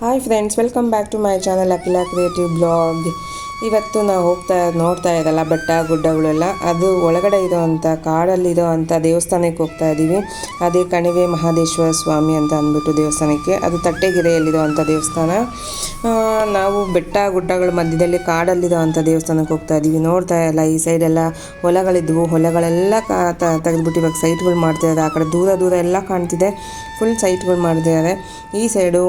Hi friends welcome back to my channel Akhila creative blog ಇವತ್ತು ನಾವು ಹೋಗ್ತಾ, ನೋಡ್ತಾ ಇದ್ದಲ್ಲ, ಬೆಟ್ಟ, ಗುಡ್ಡಗಳೆಲ್ಲ. ಅದು ಒಳಗಡೆ ಇರೋವಂಥ ಕಾಡಲ್ಲಿರೋ ಅಂಥ ದೇವಸ್ಥಾನಕ್ಕೆ ಹೋಗ್ತಾ ಇದ್ದೀವಿ. ಅದೇ ಕಣಿವೆ ಮಹಾದೇಶ್ವರ ಸ್ವಾಮಿ ಅಂತ ಅಂದ್ಬಿಟ್ಟು ದೇವಸ್ಥಾನಕ್ಕೆ. ಅದು ತಟ್ಟೆಗೆರೆಯಲ್ಲಿರೋ ಅಂಥ ದೇವಸ್ಥಾನ. ನಾವು ಬೆಟ್ಟ, ಗುಡ್ಡಗಳ ಮಧ್ಯದಲ್ಲಿ ಕಾಡಲ್ಲಿರೋ ಅಂಥ ದೇವಸ್ಥಾನಕ್ಕೆ ಹೋಗ್ತಾ ಇದ್ದೀವಿ. ನೋಡ್ತಾ ಇಲ್ಲ, ಈ ಸೈಡೆಲ್ಲ ಹೊಲಗಳಿದ್ವು. ಹೊಲಗಳೆಲ್ಲ ಕಾ ತೆಗೆದ್ಬಿಟ್ಟು ಇವಾಗ ಸೈಟ್ಗಳು ಮಾಡ್ತಾ ಇದ್ದಾರೆ. ಆ ಕಡೆ ದೂರ ದೂರ ಎಲ್ಲ ಕಾಣ್ತಿದೆ. ಫುಲ್ ಸೈಟ್ಗಳು ಮಾಡಿದ್ದಾರೆ ಈ ಸೈಡು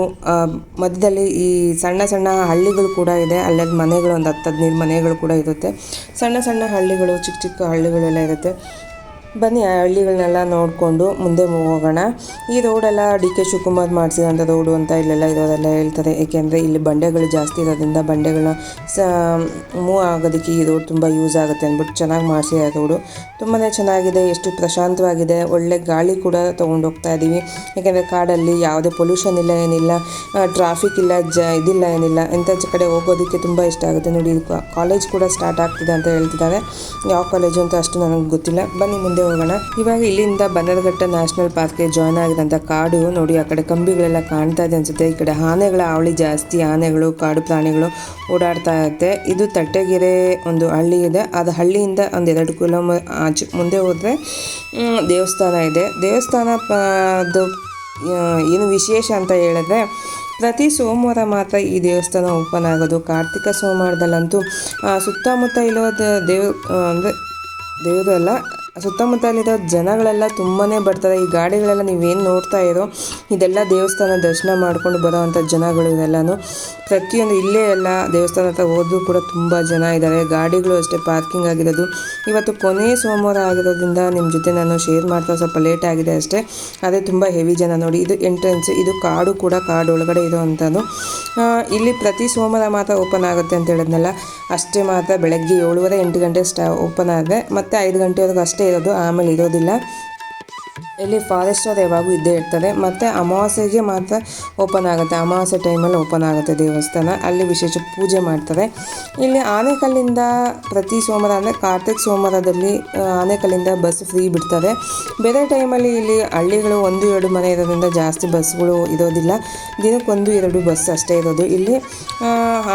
ಮಧ್ಯದಲ್ಲಿ ಈ ಸಣ್ಣ ಸಣ್ಣ ಹಳ್ಳಿಗಳು ಕೂಡ ಇದೆ. ಅಲ್ಲಲ್ಲಿ ಮನೆಗಳು, ಒಂದು ಹತ್ತು ಹದಿನೈದು ಮನೆಗಳು ಕೂಡ ಇರುತ್ತೆ. ಸಣ್ಣ ಸಣ್ಣ ಹಳ್ಳಿಗಳು, ಚಿಕ್ಕ ಚಿಕ್ಕ ಹಳ್ಳಿಗಳೆಲ್ಲ ಇರುತ್ತೆ. ಬನ್ನಿ, ಆ ಹಳ್ಳಿಗಳನ್ನೆಲ್ಲ ನೋಡಿಕೊಂಡು ಮುಂದೆ ಹೋಗೋಣ. ಈ ರೋಡೆಲ್ಲ ಡಿ ಕೆ ಶಿವಕುಮಾರ್ ಮಾಡಿಸಿದಂಥ ರೋಡು ಅಂತ ಇಲ್ಲೆಲ್ಲ ಇರೋದೆಲ್ಲ ಹೇಳ್ತಾರೆ. ಏಕೆಂದರೆ ಇಲ್ಲಿ ಬಂಡೆಗಳು ಜಾಸ್ತಿ ಇರೋದ್ರಿಂದ ಬಂಡೆಗಳನ್ನ ಸ, ಮೂವ್ ಆಗೋದಕ್ಕೆ ಈ ರೋಡ್ ತುಂಬ ಯೂಸ್ ಆಗುತ್ತೆ ಅಂದ್ಬಿಟ್ಟು ಚೆನ್ನಾಗಿ ಮಾಡಿಸಿದ್ದಾರೆ ರೋಡು. ತುಂಬಾ ಚೆನ್ನಾಗಿದೆ, ಎಷ್ಟು ಪ್ರಶಾಂತವಾಗಿದೆ. ಒಳ್ಳೆ ಗಾಳಿ ಕೂಡ ತೊಗೊಂಡು ಹೋಗ್ತಾ ಇದ್ದೀವಿ ಏಕೆಂದರೆ ಕಾಡಲ್ಲಿ ಯಾವುದೇ ಪೊಲ್ಯೂಷನ್ ಇಲ್ಲ, ಏನಿಲ್ಲ. ಟ್ರಾಫಿಕ್ ಇಲ್ಲ, ಜ, ಇದಿಲ್ಲ, ಏನಿಲ್ಲ. ಇಂಥ ಕಡೆ ಹೋಗೋದಕ್ಕೆ ತುಂಬ ಇಷ್ಟ ಆಗುತ್ತೆ. ನೋಡಿ ಕಾಲೇಜ್ ಕೂಡ ಸ್ಟಾರ್ಟ್ ಆಗ್ತಿದೆ ಅಂತ ಹೇಳ್ತಿದ್ದಾರೆ. ಯಾವ ಕಾಲೇಜು ಅಂತ ಅಷ್ಟು ನನಗೆ ಗೊತ್ತಿಲ್ಲ. ಬನ್ನಿ ಮುಂದೆ ಹೋಗೋಣ ಇವಾಗ ಇಲ್ಲಿಂದ ಬನ್ನರಘಟ್ಟ ನ್ಯಾಷನಲ್ ಪಾರ್ಕ್ಗೆ ಜಾಯ್ನ್ ಆಗಿದಂಥ ಕಾಡು ನೋಡಿ, ಆ ಕಡೆ ಕಂಬಿಗಳೆಲ್ಲ ಕಾಣ್ತಾ ಇದೆ ಅನ್ಸುತ್ತೆ. ಈ ಕಡೆ ಆನೆಗಳ ಹಾವಳಿ ಜಾಸ್ತಿ, ಆನೆಗಳು, ಕಾಡು ಪ್ರಾಣಿಗಳು ಓಡಾಡ್ತಾ ಇರುತ್ತೆ. ಇದು ತಟ್ಟೆಗೆರೆ ಒಂದು ಹಳ್ಳಿ ಇದೆ. ಅದು ಹಳ್ಳಿಯಿಂದ ಒಂದು ಎರಡು ಕಿಲೋಮೀ ಆಚೆ ಮುಂದೆ ಹೋದರೆ ದೇವಸ್ಥಾನ ಇದೆ. ದೇವಸ್ಥಾನ ಅದು ಏನು ವಿಶೇಷ ಅಂತ ಹೇಳಿದ್ರೆ, ಪ್ರತಿ ಸೋಮವಾರ ಮಾತ್ರ ಈ ದೇವಸ್ಥಾನ ಓಪನ್ ಆಗೋದು. ಕಾರ್ತಿಕ ಸೋಮವಾರದಲ್ಲಂತೂ ಸುತ್ತಮುತ್ತ ಇರೋದು ದೇವ ಅಂದರೆ ದೇವರು ಸುತ್ತಮುತ್ತಲಿರೋ ಜನಗಳೆಲ್ಲ ತುಂಬಾ ಬರ್ತಾರೆ. ಈ ಗಾಡಿಗಳೆಲ್ಲ ನೀವೇನು ನೋಡ್ತಾ ಇರೋ, ಇದೆಲ್ಲ ದೇವಸ್ಥಾನ ದರ್ಶನ ಮಾಡ್ಕೊಂಡು ಬರೋವಂಥ ಜನಗಳು ಇದೆಲ್ಲನೂ. ಪ್ರತಿಯೊಂದು ಇಲ್ಲೇ ಎಲ್ಲ ದೇವಸ್ಥಾನ ಹತ್ರ ಹೋದರೂ ಕೂಡ ತುಂಬ ಜನ ಇದ್ದಾರೆ. ಗಾಡಿಗಳು ಅಷ್ಟೇ ಪಾರ್ಕಿಂಗ್ ಆಗಿರೋದು. ಇವತ್ತು ಕೊನೆ ಸೋಮವಾರ ಆಗಿರೋದ್ರಿಂದ ನಿಮ್ಮ ಜೊತೆ ನಾನು ಶೇರ್ ಮಾಡ್ತಾ ಸ್ವಲ್ಪ ಲೇಟ್ ಆಗಿದೆ ಅಷ್ಟೇ. ಅದೇ ತುಂಬ ಹೆವಿ ಜನ ನೋಡಿ, ಇದು ಎಂಟ್ರೆನ್ಸ್, ಇದು ಕಾಡು ಕೂಡ ಕಾಡು ಒಳಗಡೆ ಇರೋ ಅಂಥದ್ದು ಇಲ್ಲಿ ಪ್ರತಿ ಸೋಮವಾರ ಮಾತ್ರ ಓಪನ್ ಆಗುತ್ತೆ ಅಂತ ಹೇಳಿದ್ನಲ್ಲ, ಅಷ್ಟೇ ಮಾತ್ರ ಬೆಳಗ್ಗೆ ಏಳುವರೆ ಎಂಟು ಗಂಟೆ ಸ್ಟಾ, ಓಪನ್ ಆಗಿದೆ ಮತ್ತು ಐದು ಗಂಟೆವರೆಗೂ ಅಷ್ಟೇ ಇರೋದು ಆಮೇಲೆ ಇರೋದಿಲ್ಲ. ಇಲ್ಲಿ ಫಾರೆಸ್ಟ್ ಅದು ಯಾವಾಗೂ ಇದ್ದೇ ಇರ್ತದೆ. ಮತ್ತು ಅಮಾವಾಸ್ಯೆಗೆ ಮಾತ್ರ ಓಪನ್ ಆಗುತ್ತೆ. ಅಮಾವಾಸ್ಯೆ ಟೈಮಲ್ಲಿ ಓಪನ್ ಆಗುತ್ತೆ ದೇವಸ್ಥಾನ. ಅಲ್ಲಿ ವಿಶೇಷ ಪೂಜೆ ಮಾಡ್ತಾರೆ. ಇಲ್ಲಿ ಆನೆಕಲ್ಲಿಂದ ಪ್ರತಿ ಸೋಮವಾರ ಅಂದರೆ ಕಾರ್ತಿಕ್ ಸೋಮವಾರದಲ್ಲಿ ಆನೆಕಲ್ಲಿಂದ ಬಸ್ ಫ್ರೀ ಬಿಡ್ತಾರೆ. ಬೇರೆ ಟೈಮಲ್ಲಿ ಇಲ್ಲಿ ಹಳ್ಳಿಗಳು ಒಂದು, ಎರಡು ಮನೆ ಇರೋದ್ರಿಂದ ಜಾಸ್ತಿ ಬಸ್ಗಳು ಇರೋದಿಲ್ಲ. ದಿನಕ್ಕೊಂದು, ಎರಡು ಬಸ್ ಅಷ್ಟೇ ಇರೋದು. ಇಲ್ಲಿ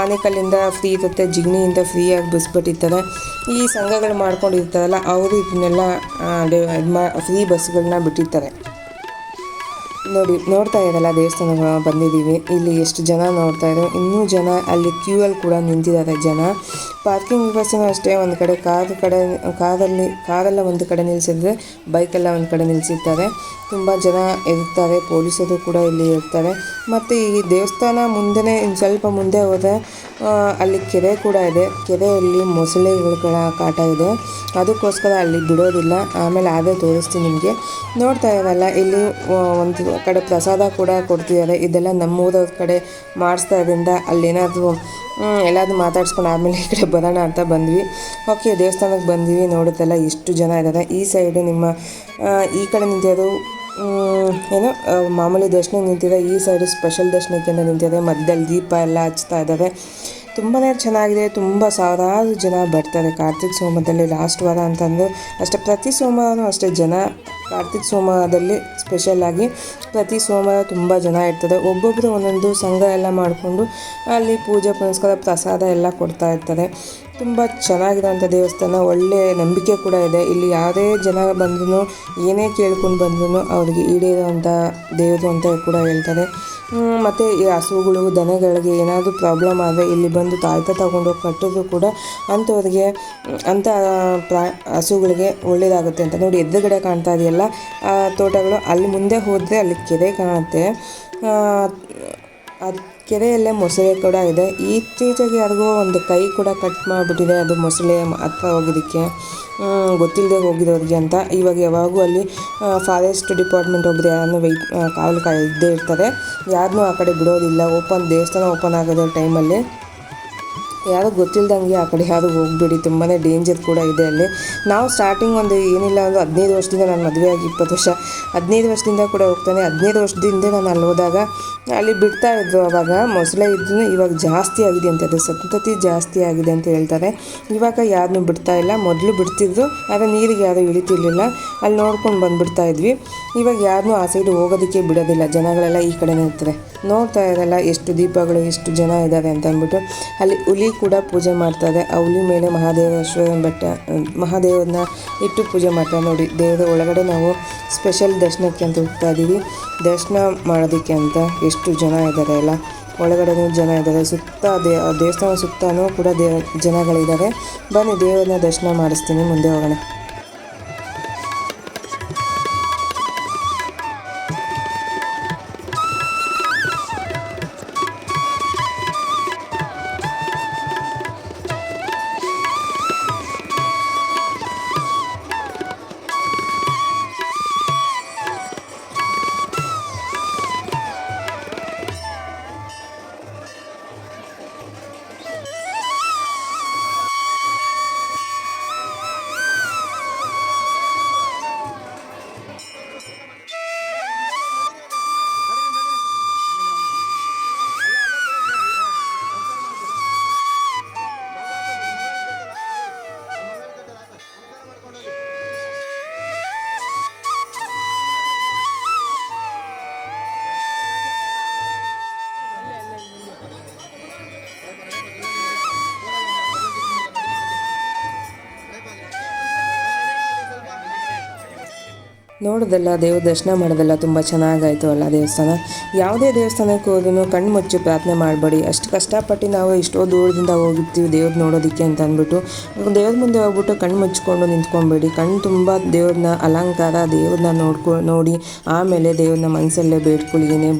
ಆನೆಕಲ್ಲಿಂದ ಫ್ರೀ ಇರುತ್ತೆ. ಜಿಗ್ನಿಯಿಂದ ಫ್ರೀಯಾಗಿ ಬಸ್ ಬಿಟ್ಟಿರ್ತಾರೆ. ಈ ಸಂಘಗಳು ಮಾಡ್ಕೊಂಡಿರ್ತಾರಲ್ಲ, ಅವರು ಇದನ್ನೆಲ್ಲ ಫ್ರೀ ಬಸ್ಗಳನ್ನ ಬಿಟ್ಟಿರ್ತಾರೆ ನೋಡಿ, ನೋಡ್ತಾ ಇರಲ್ಲ ದೇವಸ್ಥಾನಗಳು ಬಂದಿದ್ದೀವಿ. ಇಲ್ಲಿ ಎಷ್ಟು ಜನ ನೋಡ್ತಾ ಇದ್ದಾರೆ ಇನ್ನೂ ಜನ ಅಲ್ಲಿ ಕ್ಯೂ ಅಲ್ಲಿ ಕೂಡ ನಿಂತಿದ್ದಾರೆ ಜನ. ಪಾರ್ಕಿಂಗ್ ವ್ಯವಸ್ಥೆನೂ ಅಷ್ಟೇ, ಒಂದು ಕಡೆ ಕಾರ್ ಕಡೆ, ಕಾರಲ್ಲಿ, ಕಾರೆಲ್ಲ ಒಂದು ಕಡೆ ನಿಲ್ಲಿಸಿದ್ರೆ ಬೈಕೆಲ್ಲ ಒಂದು ಕಡೆ ನಿಲ್ಲಿಸಿರ್ತಾರೆ ತುಂಬ ಜನ ಇರ್ತಾರೆ, ಪೊಲೀಸರು ಕೂಡ ಇಲ್ಲಿ ಇರ್ತಾರೆ. ಮತ್ತು ಈ ದೇವಸ್ಥಾನ ಮುಂದೆನೇ ಸ್ವಲ್ಪ ಮುಂದೆ ಹೋದರೆ ಅಲ್ಲಿ ಕೆರೆ ಕೂಡ ಇದೆ. ಕೆರೆಯಲ್ಲಿ ಮೊಸಳೆಗಳ ಕಾಟ ಇದೆ. ಅದಕ್ಕೋಸ್ಕರ ಅಲ್ಲಿ ಬಿಡೋದಿಲ್ಲ. ಆಮೇಲೆ ಅದೇ ತೋರಿಸ್ತೀನಿ ನಿಮಗೆ. ನೋಡ್ತಾ ಇರಲ್ಲ, ಇಲ್ಲಿ ಒಂದು ಕಡೆ ಪ್ರಸಾದ ಕೂಡ ಕೊಡ್ತಿದ್ದಾರೆ. ಇದೆಲ್ಲ ನಮ್ಮೂರವ್ರ ಕಡೆ ಮಾಡಿಸ್ತಾ ಇದ್ರಿಂದ ಅಲ್ಲೇನಾದರೂ ಎಲ್ಲಾದರೂ ಮಾತಾಡ್ಸ್ಕೊಂಡು ಆಮೇಲೆ ಈ ಕಡೆ ಬರೋಣ ಅಂತ ಬಂದ್ವಿ. ಓಕೆ, ದೇವಸ್ಥಾನಕ್ಕೆ ಬಂದ್ವಿ. ನೋಡುತ್ತಲ್ಲ ಎಷ್ಟು ಜನ ಇದ್ದಾರೆ. ಈ ಸೈಡು ನಿಮ್ಮ ಈ ಕಡೆ ನಿಂತಿರೋದು ಏನು ಮಾಮೂಲಿ ದರ್ಶನ ನಿಂತಿದೆ. ಈ ಸೈಡು ಸ್ಪೆಷಲ್ ದರ್ಶನಕ್ಕೆ ನಿಂತಿದೆ. ಮಧ್ಯದಲ್ಲಿ ದೀಪ ಎಲ್ಲ ಹಚ್ತಾ ಇದ್ದಾರೆ. ತುಂಬಾ ಚೆನ್ನಾಗಿದೆ. ತುಂಬ ಸಾವಿರಾರು ಜನ ಬರ್ತಾರೆ. ಕಾರ್ತಿಕ್ ಸೋಮದಲ್ಲಿ ಲಾಸ್ಟ್ ವಾರ ಅಂತಂದು ಅಷ್ಟೇ ಪ್ರತಿ ಸೋಮವಾರನೂ ಅಷ್ಟೇ ಜನ ಕಾರ್ತಿಕ್ ಸೋಮವಾರದಲ್ಲಿ ಸ್ಪೆಷಲಾಗಿ ಪ್ರತಿ ಸೋಮವಾರ ತುಂಬ ಜನ ಇರ್ತದೆ. ಒಬ್ಬೊಬ್ಬರು ಒಂದೊಂದು ಸಂಘ ಎಲ್ಲ ಮಾಡಿಕೊಂಡು ಅಲ್ಲಿ ಪೂಜೆ, ಪುನಸ್ಕಾರ, ಪ್ರಸಾದ ಎಲ್ಲ ಕೊಡ್ತಾ ಇರ್ತಾರೆ ತುಂಬ ಚೆನ್ನಾಗಿರೋಂಥ ದೇವಸ್ಥಾನ. ಒಳ್ಳೆ ನಂಬಿಕೆ ಕೂಡ ಇದೆ. ಇಲ್ಲಿ ಯಾವುದೇ ಜನ ಬಂದ್ರೂ ಏನೇ ಕೇಳ್ಕೊಂಡು ಬಂದ್ರೂ ಅವ್ರಿಗೆ ಈಡೇರೋವಂಥ ದೇವರು ಅಂತ ಕೂಡ ಹೇಳ್ತಾರೆ. ಮತ್ತು ಈ ಹಸುಗಳು, ದನಗಳಿಗೆ ಏನಾದರೂ ಪ್ರಾಬ್ಲಮ್ ಆದರೆ ಇಲ್ಲಿ ಬಂದು ತಾಯ್ತ ತಗೊಂಡೋಗಿ ಕಟ್ಟಿದ್ರು ಕೂಡ ಅಂಥವ್ರಿಗೆ ಅಂಥ ಪ್ರಾ, ಹಸುಗಳಿಗೆ ಒಳ್ಳೆಯದಾಗುತ್ತೆ ಅಂತ. ನೋಡಿ ಎದುರುಗಡೆ ಕಾಣ್ತಾ ಇದೆಯಲ್ಲ, ಆ ತೋಟಗಳು ಅಲ್ಲಿ ಮುಂದೆ ಹೋದರೆ ಅಲ್ಲಿ ಕೆರೆ ಕಾಣುತ್ತೆ. ಆ ಕೆರೆಯಲ್ಲೇ ಮೊಸಳೆ ಕೂಡ ಇದೆ. ಇತ್ತೀಚೆಗೆ ಯಾರಿಗೋ ಒಂದು ಕೈ ಕೂಡ ಕಟ್ ಮಾಡಿಬಿಟ್ಟಿದೆ. ಅದು ಮೊಸಳೆ ಹತ್ರ ಹೋಗಿದ್ದಕ್ಕೆ. ಗೊತ್ತಿಲ್ಲದೆ ಹೋಗಿರೋರಿಗೆ ಅಂತ. ಇವಾಗ ಯಾವಾಗೂ ಅಲ್ಲಿ ಫಾರೆಸ್ಟ್ ಡಿಪಾರ್ಟ್ಮೆಂಟ್ ಒಬ್ಬರು ಯಾರನ್ನು ವೆಯ್ಟ್ ಕಾವಲು ಕಾಯ್ದೇ ಇರ್ತಾರೆ ಯಾರನ್ನೂ ಆ ಕಡೆ ಬಿಡೋದಿಲ್ಲ. ಓಪನ್ ದೇವಸ್ಥಾನ ಓಪನ್ ಆಗೋದ್ರ ಟೈಮಲ್ಲಿ ಯಾರು ಗೊತ್ತಿಲ್ದಂಗೆ ಆ ಕಡೆ ಯಾರು ಹೋಗಬೇಡಿ ತುಂಬಾ ಡೇಂಜರ್ ಕೂಡ ಇದೆ ಅಲ್ಲಿ. ನಾವು ಸ್ಟಾರ್ಟಿಂಗ್ ಒಂದು ಏನಿಲ್ಲ, ಒಂದು ಹದಿನೈದು ವರ್ಷದಿಂದ ನಾನು ಮದುವೆ ಆಗಿ ಇಪ್ಪತ್ತು ವರ್ಷ, ಹದಿನೈದು ವರ್ಷದಿಂದ ಕೂಡ ಹೋಗ್ತಾನೆ. ಹದಿನೈದು ವರ್ಷದಿಂದ ನಾನು ಅಲ್ಲಿ ಹೋದಾಗ, ಅಲ್ಲಿ ಬಿಡ್ತಾ ಇದ್ದರು ಅವಾಗ, ಮೊಸಳೆ ಇದ್ದು ಇವಾಗ ಜಾಸ್ತಿ ಆಗಿದೆ ಅಂತ ಅದು ಸಂತತಿ ಜಾಸ್ತಿ ಆಗಿದೆ ಅಂತ ಹೇಳ್ತಾರೆ. ಇವಾಗ ಯಾರನ್ನು ಬಿಡ್ತಾ ಇಲ್ಲ. ಮೊದಲು ಬಿಡ್ತಿದ್ರು, ಆದರೆ ನೀರಿಗೆ ಯಾರೂ ಇಳಿತಿರ್ಲಿಲ್ಲ. ಅಲ್ಲಿ ನೋಡ್ಕೊಂಡು ಬಂದುಬಿಡ್ತಾ ಇದ್ವಿ. ಇವಾಗ ಯಾರನ್ನೂ ಆ ಸೈಡ್ ಹೋಗೋದಕ್ಕೆ ಬಿಡೋದಿಲ್ಲ. ಜನಗಳೆಲ್ಲ ಈ ಕಡೆನೇ ಇರ್ತಾರೆ. ನೋಡ್ತಾ ಇರಲ್ಲ ಎಷ್ಟು ದೀಪಗಳು, ಎಷ್ಟು ಜನ ಇದ್ದಾರೆ ಅಂತ ಅಂದ್ಬಿಟ್ಟು ಅಲ್ಲಿ ಹುಲಿ ಕೂಡ ಪೂಜೆ ಮಾಡ್ತಾ ಇದೆ. ಆ ಹುಲಿ ಮೇಲೆ ಮಹಾದೇವೇಶ್ವರ ಬೆಟ್ಟ, ಮಹಾದೇವನ ಇಟ್ಟು ಪೂಜೆ ಮಾಡ್ತಾರೆ ನೋಡಿ, ದೇವರ ಒಳಗಡೆ ನಾವು ಸ್ಪೆಷಲ್ ದರ್ಶನಕ್ಕೆ ಅಂತ ಹೋಗ್ತಾ ಇದ್ದೀವಿ ದರ್ಶನ ಮಾಡೋದಕ್ಕೆ ಅಂತ ಎಷ್ಟು ಜನ ಇದ್ದಾರೆ ಎಲ್ಲ ಒಳಗಡೆನೂ ಜನ ಇದ್ದಾರೆ ಸುತ್ತ ದೇ, ದೇವಸ್ಥಾನ ಸುತ್ತನೂ ಕೂಡ ದೇ ಜನಗಳಿದ್ದಾರೆ ಬನ್ನಿ, ದೇವರನ್ನ ದರ್ಶನ ಮಾಡಿಸ್ತೀನಿ. ಮುಂದೆ ಹೋಗೋಣ. ನೋಡೋದಲ್ಲ, ದೇವ್ರ ದರ್ಶನ ಮಾಡೋದಲ್ಲ ತುಂಬ ಚೆನ್ನಾಗಾಯಿತು ಅಲ್ಲ ದೇವಸ್ಥಾನ. ಯಾವುದೇ ದೇವಸ್ಥಾನಕ್ಕೆ ಹೋದ್ರೂ ಕಣ್ಣು ಮುಚ್ಚಿ ಪ್ರಾರ್ಥನೆ ಮಾಡಬೇಡಿ. ಅಷ್ಟು ಕಷ್ಟಪಟ್ಟು ನಾವು ಎಷ್ಟೋ ದೂರದಿಂದ ಹೋಗಿರ್ತೀವಿ ದೇವ್ರು ನೋಡೋದಕ್ಕೆ ಅಂತ ಅಂದ್ಬಿಟ್ಟು. ದೇವ್ರ ಮುಂದೆ ಹೋಗ್ಬಿಟ್ಟು ಕಣ್ಣು ಮುಚ್ಕೊಂಡು ನಿಂತ್ಕೊಬೇಡಿ. ಕಣ್ಣು ತುಂಬ ದೇವ್ರನ್ನ ಅಲಂಕಾರ, ದೇವ್ರನ್ನ ನೋಡ್ಕೊ, ನೋಡಿ, ಆಮೇಲೆ ದೇವ್ರನ್ನ ಮನಸ್ಸಲ್ಲೇ ಬೇಡ್ಕೊಳ್ಳಿ, ಏನೇ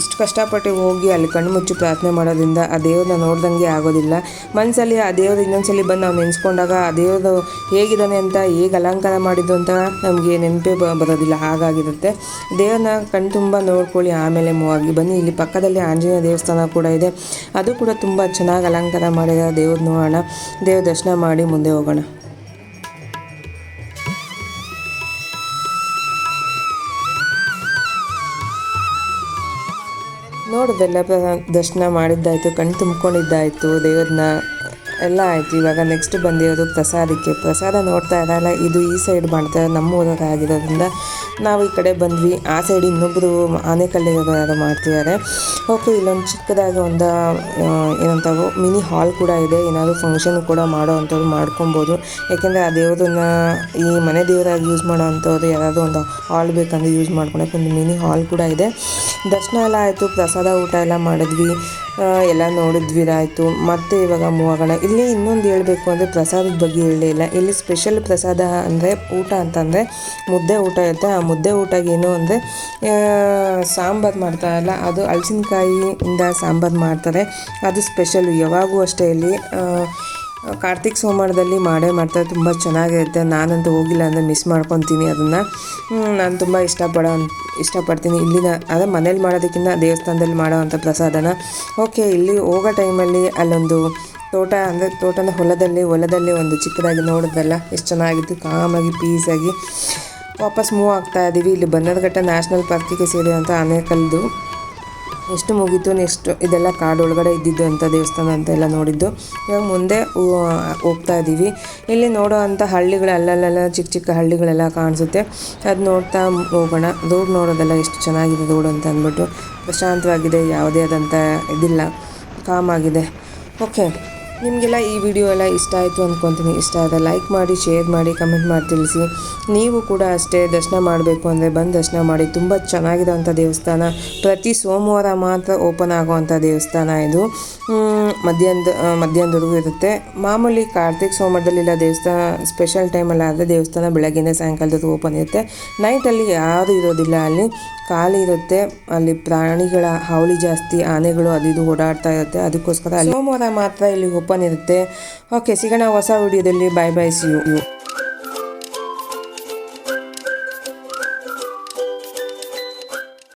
ಇಷ್ಟು ಕಷ್ಟಪಟ್ಟು ಹೋಗಿ ಅಲ್ಲಿ ಕಣ್ಣು ಮುಚ್ಚಿ ಪ್ರಾರ್ಥನೆ ಮಾಡೋದ್ರಿಂದ ಆ ದೇವ್ರನ್ನ ನೋಡ್ದಂಗೆ ಆಗೋದಿಲ್ಲ. ಮನಸ್ಸಲ್ಲಿ ಆ ದೇವ್ರು ಇನ್ನೊಂದ್ಸಲಿ ಬಂದು ನಾವು ನೆನೆಸ್ಕೊಂಡಾಗ ಆ ದೇವ್ರದು ಹೇಗಿದ್ದಾನೆ ಅಂತ, ಹೇಗೆ ಅಲಂಕಾರ ಮಾಡಿದ್ದು ಅಂತ ನಮಗೆ ನೆನಪೇ ಬರೋದಿಲ್ಲ, ಹಾಗಾಗಿರುತ್ತೆ. ದೇವ್ರನ್ನ ಕಣ್ ತುಂಬ ನೋಡ್ಕೊಳ್ಳಿ, ಆಮೇಲೆ ಮೂವಾಗಿ ಬನ್ನಿ. ಇಲ್ಲಿ ಪಕ್ಕದಲ್ಲಿ ಆಂಜನೇಯ ದೇವಸ್ಥಾನ ಕೂಡ ಇದೆ. ಅದು ಕೂಡ ತುಂಬ ಚೆನ್ನಾಗಿ ಅಲಂಕಾರ ಮಾಡಿದ ದೇವ್ರ ನೋಡೋಣ. ದೇವ್ರ ದರ್ಶನ ಮಾಡಿ ಮುಂದೆ ಹೋಗೋಣ. ನೋಡೋದೆಲ್ಲ ದರ್ಶನ ಮಾಡಿದ್ದಾಯಿತು ಕಣ್ಣು ತುಂಬ್ಕೊಂಡಿದ್ದಾಯಿತು ದೇವ್ರನ್ನ. ಎಲ್ಲ ಆಯಿತು. ಇವಾಗ ನೆಕ್ಸ್ಟ್ ಬಂದಿರೋದು ಪ್ರಸಾದಕ್ಕೆ. ಪ್ರಸಾದ ನೋಡ್ತಾ ಇರಲ್ಲ ಇದು ಈ ಸೈಡ್ ಮಾಡ್ತಾರೆ ನಮ್ಮ ಊರವರಾಗಿರೋದ್ರಿಂದ ನಾವು ಈ ಕಡೆ ಬಂದ್ವಿ. ಆ ಸೈಡ್ ಇನ್ನೊಬ್ಬರು ಆನೆಕಲ್ಲಿರೋದು ಯಾರೋ ಮಾಡ್ತಿದ್ದಾರೆ. ಓಕೆ ಇಲ್ಲೊಂದು ಚಿಕ್ಕದಾಗಿ ಒಂದು ಏನಂತ ಮಿನಿ ಹಾಲ್ ಕೂಡ ಇದೆ. ಏನಾದರೂ ಫಂಕ್ಷನ್ ಕೂಡ ಮಾಡೋ ಅಂಥವ್ರು ಮಾಡ್ಕೊಬೋದು. ಯಾಕೆಂದರೆ ಆ ದೇವ್ರನ್ನ, ಈ ಮನೆ ದೇವರಾಗಿ ಯೂಸ್ ಮಾಡೋ ಅಂಥವ್ರು ಯಾರಾದರೂ ಒಂದು ಹಾಲ್ ಬೇಕಂದ್ರೆ ಯೂಸ್ ಮಾಡ್ಕೊಳಕ್ಕೆ ಒಂದು ಮಿನಿ ಹಾಲ್ ಕೂಡ ಇದೆ. ದರ್ಶನ ಎಲ್ಲ ಆಯಿತು. ಪ್ರಸಾದ ಊಟ ಎಲ್ಲ ಮಾಡಿದ್ವಿ. ಎಲ್ಲ ನೋಡಿದ್ವಿ ಆಯಿತು ಮತ್ತು ಇವಾಗ ಮೂವಾಗೋಣ. ಇಲ್ಲಿ ಇನ್ನೊಂದು ಹೇಳಬೇಕು ಅಂದರೆ ಪ್ರಸಾದದ ಬಗ್ಗೆ ಹೇಳಲಿಲ್ಲ ಇಲ್ಲಿ. ಸ್ಪೆಷಲ್ ಪ್ರಸಾದ ಅಂದರೆ ಊಟ ಅಂತಂದರೆ ಮುದ್ದೆ ಊಟ ಇರುತ್ತೆ. ಆ ಮುದ್ದೆ ಊಟಕ್ಕೆ ಏನು ಅಂದರೆ ಸಾಂಬಾರು ಮಾಡ್ತಾರಲ್ಲ, ಅದು ಹಲಸಿನಕಾಯಿಯಿಂದ ಸಾಂಬಾರು ಮಾಡ್ತಾರೆ. ಅದು ಸ್ಪೆಷಲ್ ಯಾವಾಗೂ ಅಷ್ಟೇ ಇಲ್ಲಿ. ಕಾರ್ತಿಕ್ ಸೋಮವಾರದಲ್ಲಿ ಮಾಡೇ ಮಾಡ್ತಾರೆ ತುಂಬ ಚೆನ್ನಾಗಿರುತ್ತೆ. ನಾನಂತೂ ಹೋಗಿಲ್ಲ ಅಂದರೆ ಮಿಸ್ ಮಾಡ್ಕೊತೀನಿ ಅದನ್ನು. ನಾನು ತುಂಬ ಇಷ್ಟಪಡೋ, ಇಷ್ಟಪಡ್ತೀನಿ. ಇಲ್ಲಿನ, ಅದೇ ಮನೇಲಿ ಮಾಡೋದಕ್ಕಿಂತ ದೇವಸ್ಥಾನದಲ್ಲಿ ಮಾಡೋವಂಥ ಪ್ರಸಾದನ. ಓಕೆ ಇಲ್ಲಿ ಹೋಗೋ ಟೈಮಲ್ಲಿ ಅಲ್ಲೊಂದು ತೋಟ, ಅಂದರೆ ತೋಟದ ಹೊಲದಲ್ಲಿ ಹೊಲದಲ್ಲಿ ಒಂದು ಚಿಕ್ಕದಾಗಿ ನೋಡಿದ್ರಲ್ಲ, ಎಷ್ಟು ಚೆನ್ನಾಗಿತ್ತು. ಕಾಮಾಗಿ ಪೀಸಾಗಿ ವಾಪಸ್ ಮೂವ್ ಆಗ್ತಾ ಇದ್ದೀವಿ ಇಲ್ಲಿ ಬನ್ನದಘಟ್ಟ ನ್ಯಾಷನಲ್ ಪಾರ್ಕಿಗೆ ಸೇರಿದಂಥ ಆನೆಕಲ್ದು ಎಷ್ಟು ಮುಗೀತು ನೆಕ್ಸ್ಟ್ ಇದೆಲ್ಲ ಕಾಡೊಳಗಡೆ ಇದ್ದಿದ್ದು ಅಂತ ದೇವಸ್ಥಾನ ಅಂತ ಎಲ್ಲ ನೋಡಿದ್ದು. ಇವಾಗ ಮುಂದೆ ಹೋಗ್ತಾ ಇದ್ದೀವಿ ಇಲ್ಲಿ ನೋಡೋ ಅಂಥ ಹಳ್ಳಿಗಳು ಅಲ್ಲಲ್ಲೆಲ್ಲ ಚಿಕ್ಕ ಚಿಕ್ಕ ಹಳ್ಳಿಗಳೆಲ್ಲ ಕಾಣಿಸುತ್ತೆ. ಅದು ನೋಡ್ತಾ ಹೋಗೋಣ. ದೂರ ನೋಡೋದೆಲ್ಲ ಎಷ್ಟು ಚೆನ್ನಾಗಿದೆ ರೋಡ್ ಅಂತ ಅಂದ್ಬಿಟ್ಟು. ಪ್ರಶಾಂತವಾಗಿದೆ, ಯಾವುದೇ ಆದಂಥ ಇದಿಲ್ಲ. ಕಾಮಾಗಿದೆ ಓಕೆ. ನಿಮಗೆಲ್ಲ ಈ ವಿಡಿಯೋ ಎಲ್ಲ ಇಷ್ಟ ಆಯಿತು ಅಂದ್ಕೊತೀನಿ ಇಷ್ಟ ಆದರೆ ಲೈಕ್ ಮಾಡಿ ಶೇರ್ ಮಾಡಿ ಕಮೆಂಟ್ ಮಾಡಿ ತಿಳಿಸಿ. ನೀವು ಕೂಡ ಅಷ್ಟೇ ದರ್ಶನ ಮಾಡಬೇಕು ಅಂದರೆ ಬಂದು ದರ್ಶನ ಮಾಡಿ. ತುಂಬ ಚೆನ್ನಾಗಿರೋಂಥ ದೇವಸ್ಥಾನ. ಪ್ರತಿ ಸೋಮವಾರ ಮಾತ್ರ ಓಪನ್ ಆಗುವಂಥ ದೇವಸ್ಥಾನ ಇದು. ಮಧ್ಯಾಹ್ನದ ಮಧ್ಯಾಹ್ನದವರೆಗೂ ಇರುತ್ತೆ. ಮಾಮೂಲಿ ಕಾರ್ತಿಕ್ ಸೋಮವಾರದಲ್ಲಿಲ್ಲ ದೇವಸ್ಥಾನ ಸ್ಪೆಷಲ್ ಟೈಮಲ್ಲಿ ಆದರೆ ದೇವಸ್ಥಾನ ಬೆಳಗ್ಗೆನೇ ಸಾಯಂಕಾಲದ ಓಪನ್ ಇರುತ್ತೆ. ನೈಟಲ್ಲಿ ಯಾರು ಇರೋದಿಲ್ಲ ಅಲ್ಲಿ. ಖಾಲಿ ಇರುತ್ತೆ, ಅಲ್ಲಿ ಪ್ರಾಣಿಗಳ ಹಾವಳಿ ಜಾಸ್ತಿ, ಆನೆಗಳು ಅದು ಇದು ಓಡಾಡ್ತಾ ಇರುತ್ತೆ. ಅದಕ್ಕೋಸ್ಕರ ಸೋಮವಾರ ಮಾತ್ರ ಇಲ್ಲಿ ಓಪನ್ ಇರುತ್ತೆ. ಓಕೆ ಸಿಗೋಣ ಹೊಸ ವಿಡಿಯೋದಲ್ಲಿ. Bye bye C you